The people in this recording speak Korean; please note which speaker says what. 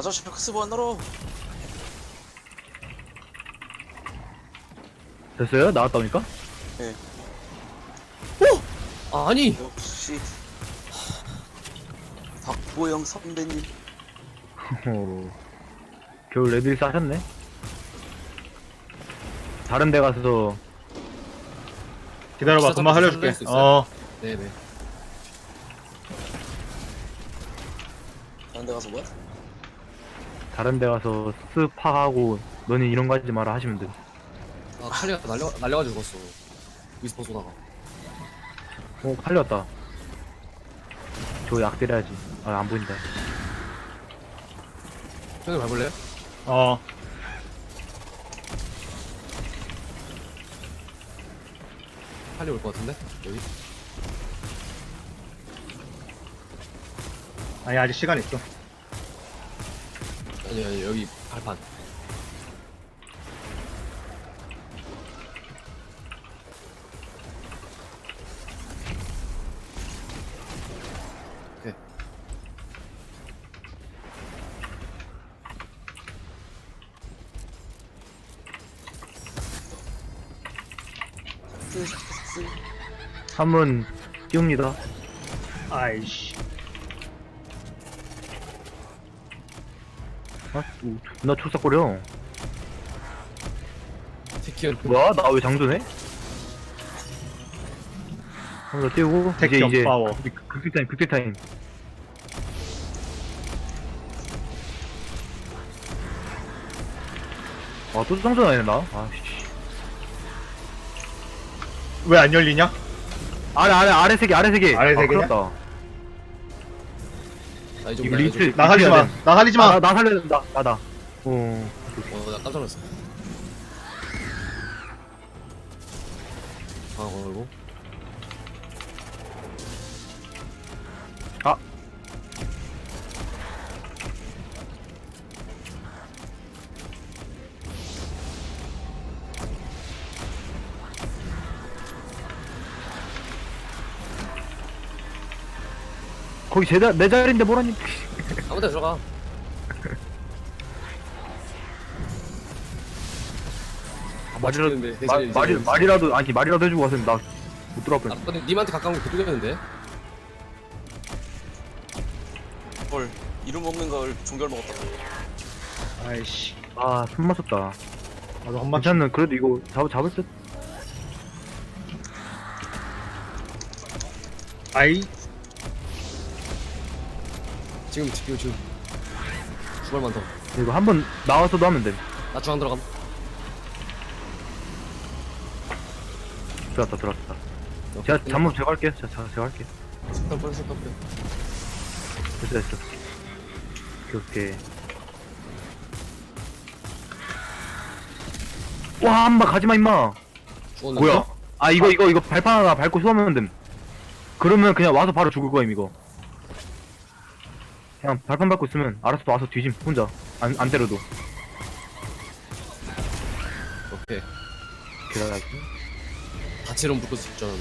Speaker 1: 가자 샤크스 원으로
Speaker 2: 됐어요? 나왔다 오니까?
Speaker 3: 아니
Speaker 1: 역시 박보영 선배님
Speaker 2: 어, 겨울 레드리스 하셨네? 다른 데 가서
Speaker 4: 기다려봐 금방
Speaker 3: 좀
Speaker 4: 살려줄게
Speaker 3: 있어요?
Speaker 4: 어
Speaker 3: 네네
Speaker 1: 다른 데 가서 뭐야?
Speaker 2: 다른 데 가서 스파하고 너는 이런 거 하지 마라 하시면 돼.
Speaker 3: 아 칼리가 날려 날려가지고 죽었어 위스퍼 쏘다가
Speaker 2: 어, 팔렸다. 저 약 때려야지. 아, 안 보인다.
Speaker 3: 형님 밟을래요?
Speaker 4: 어.
Speaker 3: 칼리 올 것 같은데 여기
Speaker 4: 아니 아직 시간 있어
Speaker 3: 아니 아니 여기 발판. 오케이.
Speaker 1: 샤크스 샤크스
Speaker 2: 한번 띄웁니다.
Speaker 4: 아이씨
Speaker 2: 아, 초삭거려.
Speaker 3: 티키언
Speaker 2: 뭐야? 나 왜 장전해? 한번 더 띄우고, 이제, 이제,
Speaker 4: 파워.
Speaker 2: 극- 극딜 타임, 극딜 타임. 아, 또 장전하네, 나. 아, 씨.
Speaker 4: 왜 안 열리냐?
Speaker 2: 아래, 아래, 아래 세 개, 아래 세 개.
Speaker 4: 아래 세
Speaker 2: 아,
Speaker 4: 개냐?
Speaker 2: 그렇다.
Speaker 3: 나이좀
Speaker 2: 이거
Speaker 3: 나
Speaker 2: 리트,
Speaker 4: 나 살리지 마.
Speaker 2: 돼.
Speaker 4: 나 살리지
Speaker 2: 아,
Speaker 4: 마.
Speaker 2: 나, 나 살려야 된다. 나, 나. 어.
Speaker 3: 어나 깜짝 놀랐어 아 걸고
Speaker 2: 거기 제, 자- 내 자리인데 뭐라니?
Speaker 3: 아무데 들어가
Speaker 2: 말이라도,
Speaker 3: 맞추는데, 내
Speaker 2: 말,
Speaker 3: 자리, 내
Speaker 2: 말이. 말이라도, 아니, 말이라도 해주고 왔으면 나못 들어갈
Speaker 3: 뻔아 근데 님한테 가까운 게 그쪽이었는데
Speaker 1: 헐 이름 없는 걸 종결 먹었다
Speaker 4: 아이씨.
Speaker 2: 아, 손 맞췄다.
Speaker 4: 나도 한 번.
Speaker 2: 괜찮는, 그래도 이거 잡, 잡을 듯?
Speaker 4: 아이.
Speaker 3: 지금 지금 지금 주발만
Speaker 2: 이거 한 번 나와서도 하면 돼.
Speaker 3: 더나 중앙 들어감
Speaker 2: 들어왔다, 들어왔다. 제가 잠못 제가 할게요. 제가, 제가, 제가 할게요.
Speaker 3: 색깔 뿌려 색깔 뿌려
Speaker 2: 됐어, 됐어. 오케이, 오케이. 와, 한마 가지마, 임마.
Speaker 3: 죽었는데
Speaker 2: 뭐야? 아, 이거, 이거, 이거 발판 하나 밟고 쏘면 됨. 그러면 그냥 와서 바로 죽을 거임, 이거. 그냥 발판 밟고 있으면 알아서 와서 뒤짐, 혼자. 안, 안 때려도.
Speaker 3: 오케이
Speaker 2: 기다려야지.
Speaker 3: 붙고 있잖아 왜